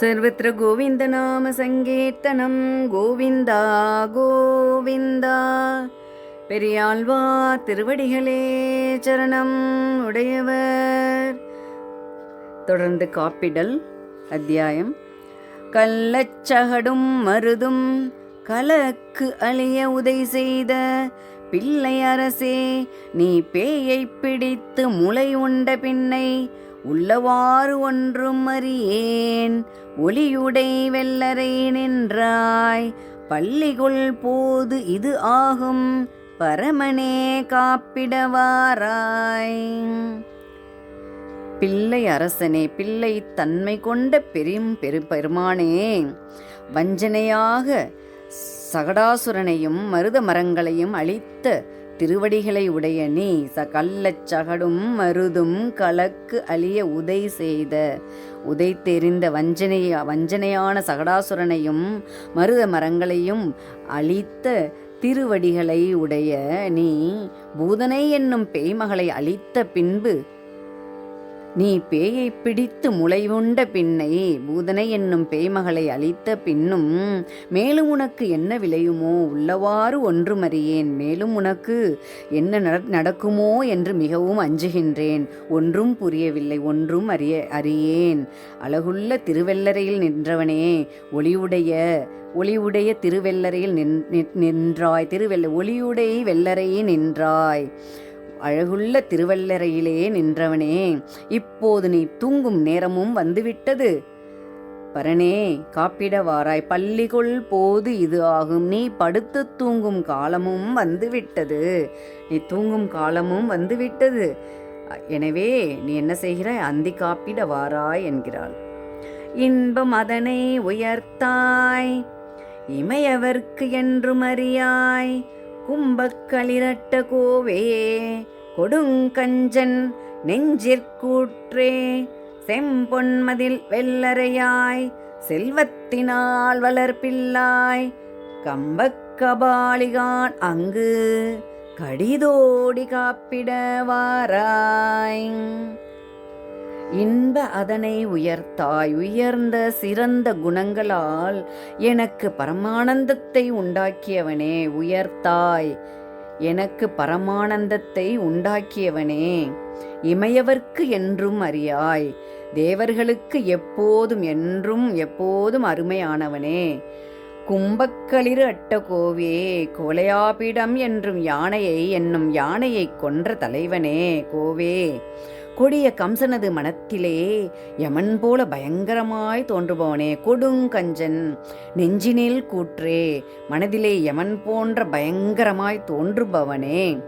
सर्वत्र गोविन्दनामसङ्कीर्तनं गोविन्दा கோவிந்தா பெரியாழ்வார் திருவடிகளே சரணம் உடையவர் தொடர்ந்து காப்பிடல் அத்தியாயம் கள்ளச்சகடும் மருதும் கலக்கு அழிய உதை செய்த பிள்ளை அரசே நீ பேயைப் பிடித்து முளை உண்ட பின்னை உள்ளவாறு ஒன்றும் அறியேன். ஒளியுடை வெள்ளரை நின்றாய். பள்ளிகுள் போது இது ஆகும். பரமனே காப்பிடவாராய். பிள்ளை அரசனே பிள்ளை தன்மை கொண்ட பெரும் பெரு பெருமானே வஞ்சனையாக சகடாசுரனையும் மருத மரங்களையும் அழித்த திருவடிகளை உடைய நீ ச கள்ளச் சகடும் மருதும் கலக்கு அழிய உதை செய்த உதை தெரிந்த வஞ்சனை வஞ்சனையான சகடாசுரனையும் மருத மரங்களையும் அழித்த திருவடிகளை உடைய நீ பூதனை என்னும் பேய்மகளை அழித்த பின்பு நீ பேயை பிடித்து முளைவுண்ட பின்னை பூதனை என்னும் பேய்மகளை அழித்த பின்னும் மேலும் உனக்கு என்ன விளையுமோ உள்ளவாறு ஒன்றும் அறியேன் மேலும் உனக்கு என்ன நடக்குமோ என்று மிகவும் அஞ்சுகின்றேன். ஒன்றும் புரியவில்லை ஒன்றும் அறிய அறியேன். அழகுள்ள திருவெல்லரையில் நின்றவனே ஒளியுடைய ஒளியுடைய திருவெல்லரையில் நின் நின்றாய். திருவெல்ல ஒளியுடைய வெள்ளரையில் நின்றாய். அழகுள்ள திருவல்லறையிலே நின்றவனே இப்போது நீ தூங்கும் நேரமும் வந்துவிட்டது. பரனே காப்பிட வாராய் பள்ளிக்குள் போது இது ஆகும். நீ படுத்து தூங்கும் காலமும் வந்துவிட்டது. நீ தூங்கும் காலமும் வந்துவிட்டது. எனவே நீ என்ன செய்கிறாய்? அந்தி காப்பிட வாராய் என்கிறாள். இன்பம் அதனை உயர்த்தாய். இமையவர்க்கு என்றும் அறியாய். கும்பக்களிரட்ட கோவே கொடுங்கஞ்சன் நெஞ்சிற்கூற்றே. செம்பொன்மதில் வெள்ளரையாய் செல்வத்தினால் வளர்ப்பில்லாய். கம்பக்கபாலிகான் அங்கு கடிதோடி காப்பிட வாராய். இன்ப அதனை உயர்த்தாய் உயர்ந்த சிறந்த குணங்களால் எனக்கு பரமானந்தத்தை உண்டாக்கியவனே உயர்த்தாய். எனக்கு பரமானந்தத்தை உண்டாக்கியவனே. இமையவர்க்கு என்றும் அறியாய். தேவர்களுக்கு எப்போதும் என்றும் எப்போதும் அருமையானவனே. கும்பக்களிறு அட்ட கோவே என்றும் யானையை என்னும் யானையைக் கொன்ற தலைவனே கோவே. கொடிய கம்சனது மனத்திலே யமன் போல பயங்கரமாய் தோன்றுபவனே கொடுங்கஞ்சன் நெஞ்சினில் கூற்றே மனதிலே யமன் போன்ற பயங்கரமாய் தோன்றுபவனே.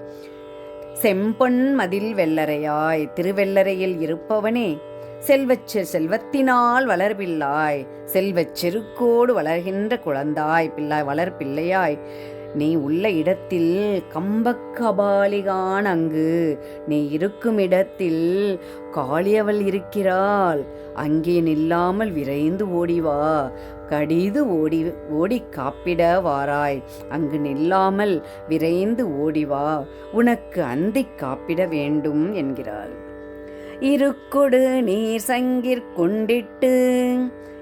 செம்பொன் மதில் வெள்ளரையாய் திருவெள்ளரையில் இருப்பவனே. செல்வச் செல்வத்தினால் வளர்பில்லாய் செல்வச் செருக்கோடு வளர்கின்ற குழந்தாய் பிள்ளாய் வளர்பிள்ளையாய் நீ உள்ள இடத்தில் கம்பக்கபாலிகான் அங்கு. நீ இருக்கும் இடத்தில் காளியவள் இருக்கிறாள். அங்கே நில்லாமல் விரைந்து ஓடிவா கடிது ஓடி ஓடி காப்பிட வாராய். அங்கு நில்லாமல் விரைந்து ஓடிவா உனக்கு அந்தி காப்பிட வேண்டும் என்கிறாள். இருக்கொடு நீர் சங்கிற்கொண்டிட்டு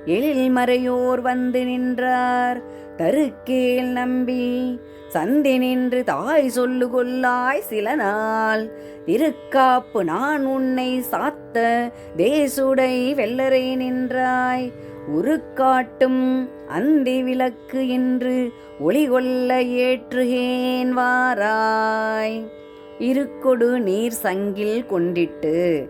எழில் மறையோர் வந்து நின்றார். தருக்கேல் நம்பி சந்தி நின்று தாய் சொல்லு கொல்லாய் சில நாள். திருக்காப்பு நான் உன்னை சாத்த தேசுடை வெள்ளரை நின்றாய். உருக்காட்டும் அந்தி விளக்கு என்று ஒளி கொள்ள ஏற்றுகேன் வாராய். இருக்கொடு நீர் சங்கில் கொண்டிட்டு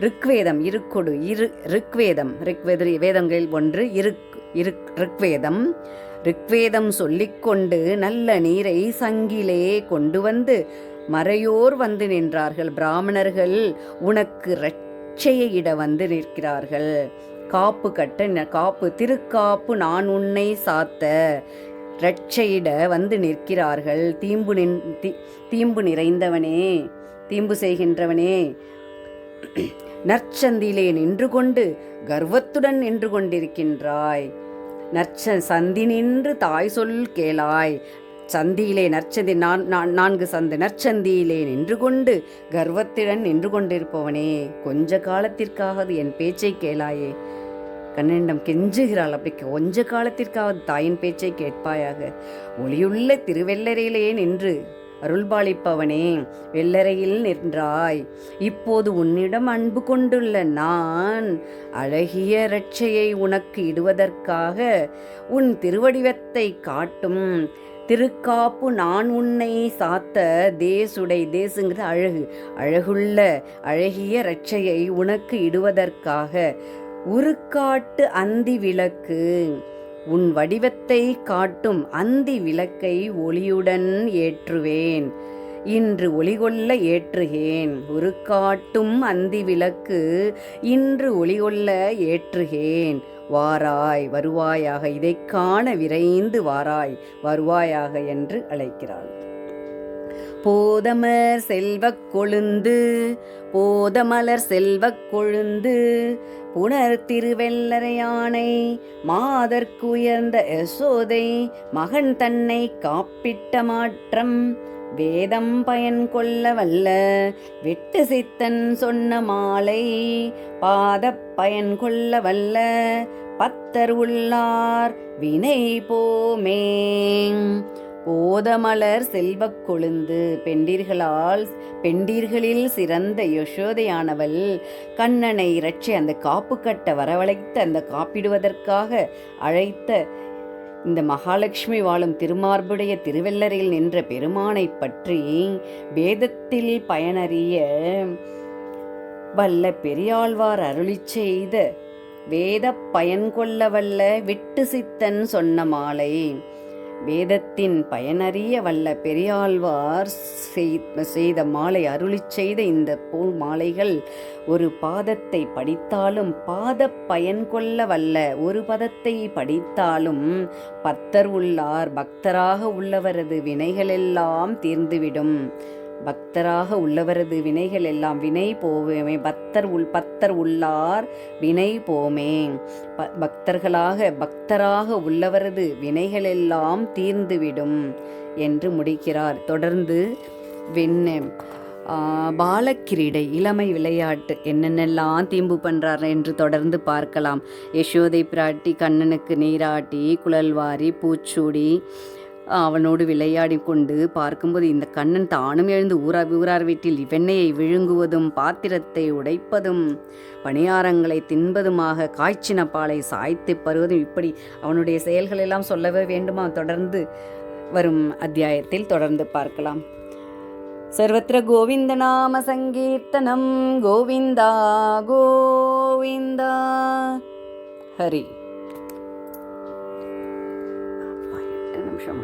ரிக்வேதம் இருக்கொடு இரு ரிக்வேதம் ரிக்வேத வேதங்களில் ஒன்று இருக் இருக் ரிக்வேதம். ரிக்வேதம் சொல்லிக்கொண்டு நல்ல நீரை சங்கிலே கொண்டு வந்து மறையோர் வந்து நின்றார்கள். பிராமணர்கள் உனக்கு ரட்சையிட வந்து நிற்கிறார்கள். காப்பு கட்ட ந- காப்பு திருக்காப்பு நான் உன்னை சாத்த இரட்சையிட வந்து நிற்கிறார்கள். தீம்பு நின் தீ- தீம்பு நிறைந்தவனே தீம்பு செய்கின்றவனே. நற்சந்தியிலே நின்று கொண்டு கர்வத்துடன் நின்று கொண்டிருக்கின்றாய் நற்ச சந்தி நின்று தாய் சொல் கேளாய். சந்தியிலே நற்சந்தி நான் நான்கு சந்து நற்சந்தியிலே நின்று கொண்டு கர்வத்துடன் நின்று கொண்டிருப்பவனே கொஞ்ச காலத்திற்காக என் பேச்சை கேளாயே. கண்ணனிடம் கெஞ்சுகிறாள் அப்படி கொஞ்ச காலத்திற்காவது தாயின் பேச்சை கேட்பாயாக. ஒளியுள்ள திருவெள்ளரையிலேயே நின்று அருள்பாலிப்பவனே வெள்ளறையில் நின்றாய். இப்போது உன்னிடம் அன்பு கொண்டுள்ள நான் அழகிய இரட்சையை உனக்கு இடுவதற்காக உன் திருவடிவத்தை காட்டும். திருக்காப்பு நான் உன்னை சாத்த தேசுடை தேசுங்கிற அழகு. அழகுள்ள அழகிய இரட்சையை உனக்கு இடுவதற்காக உருக்காட்டு அந்தி விளக்கு. உன் வடிவத்தை காட்டும் அந்தி விளக்கை ஒளியுடன் ஏற்றுவேன். இன்று ஒளிகொள்ள ஏற்றுகேன். உருக்காட்டும் அந்தி விளக்கு இன்று ஒளிகொள்ள ஏற்றுகேன். வாராய் வருவாயாக இதைக் காண விரைந்து வாராய் வருவாயாக என்று அழைக்கிறாள். போதமர் செல்வக் கொழுந்து போதமலர் செல்வக் கொழுந்து புனர் திருவெல்லரையானை மாதர்க்கு உயர்ந்த யசோதை மகன் தன்னை காப்பிட்ட மாற்றம் வேதம் பயன் கொள்ள வல்ல விட்டு சித்தன் சொன்ன மாலை பாத பயன் கொள்ள வல்ல பத்தர் உள்ளார் வினை போமே போதமலர் செல்வக் கொழுந்து பெண்டீர்களால் பெண்டீர்களில் சிறந்த யசோதையானவள். கண்ணனை இரட்சி அந்த காப்பு கட்ட வரவழைத்து அந்த காப்பிடுவதற்காக அழைத்த இந்த மகாலட்சுமி வாழும் திருமார்புடைய திருவெல்லரையில் நின்ற பெருமானை பற்றி வேதத்தில் பயனறிய வல்ல பெரியாழ்வார் அருளி செய்த வேத பயன் வல்ல விட்டு சித்தன் சொன்ன மாலை. வேதத்தின் பயனறிய வல்ல பெரியாழ்வார் செய்த மாலை அருளிச் செய்த இந்த பூ மாலைகள் ஒரு பாதத்தை படித்தாலும் பாத பயன் கொள்ள வல்ல ஒரு பதத்தை படித்தாலும் பத்தர் உள்ளார் பக்தராக உள்ளவரது வினைகளெல்லாம் தீர்ந்துவிடும். பக்தராக உள்ளவரது வினைகள் எல்லாம் வினை போவேமே. பக்தர் உள் பக்தர் உள்ளார் வினை போமே. பக்தர்களாக பக்தராக உள்ளவரது வினைகள் எல்லாம் தீர்ந்துவிடும் என்று முடிக்கிறார். தொடர்ந்து வெண்ண பாலக்கிரீடை இளமை விளையாட்டு என்னென்னலாம் தீம்பு பண்ணுறார் என்று தொடர்ந்து பார்க்கலாம். யசோதை பிராட்டி கண்ணனுக்கு நீராட்டி குழல்வாரி பூச்சூடி அவனோடு விளையாடி கொண்டு பார்க்கும்போது இந்த கண்ணன் தானும் எழுந்து ஊரார் ஊரார் வீட்டில் வெண்ணெயை விழுங்குவதும் பாத்திரத்தை உடைப்பதும் பணியாரங்களை தின்பதுமாக காய்ச்சின பாலை சாய்த்து பருவதும் இப்படி அவனுடைய செயல்கள் எல்லாம் சொல்லவே வேண்டுமா? தொடர்ந்து வரும் அத்தியாயத்தில் தொடர்ந்து பார்க்கலாம். சர்வத்திர கோவிந்த நாம சங்கீர்த்தனம் கோவிந்தா கோவிந்தா. ஹரி. நிமிஷம்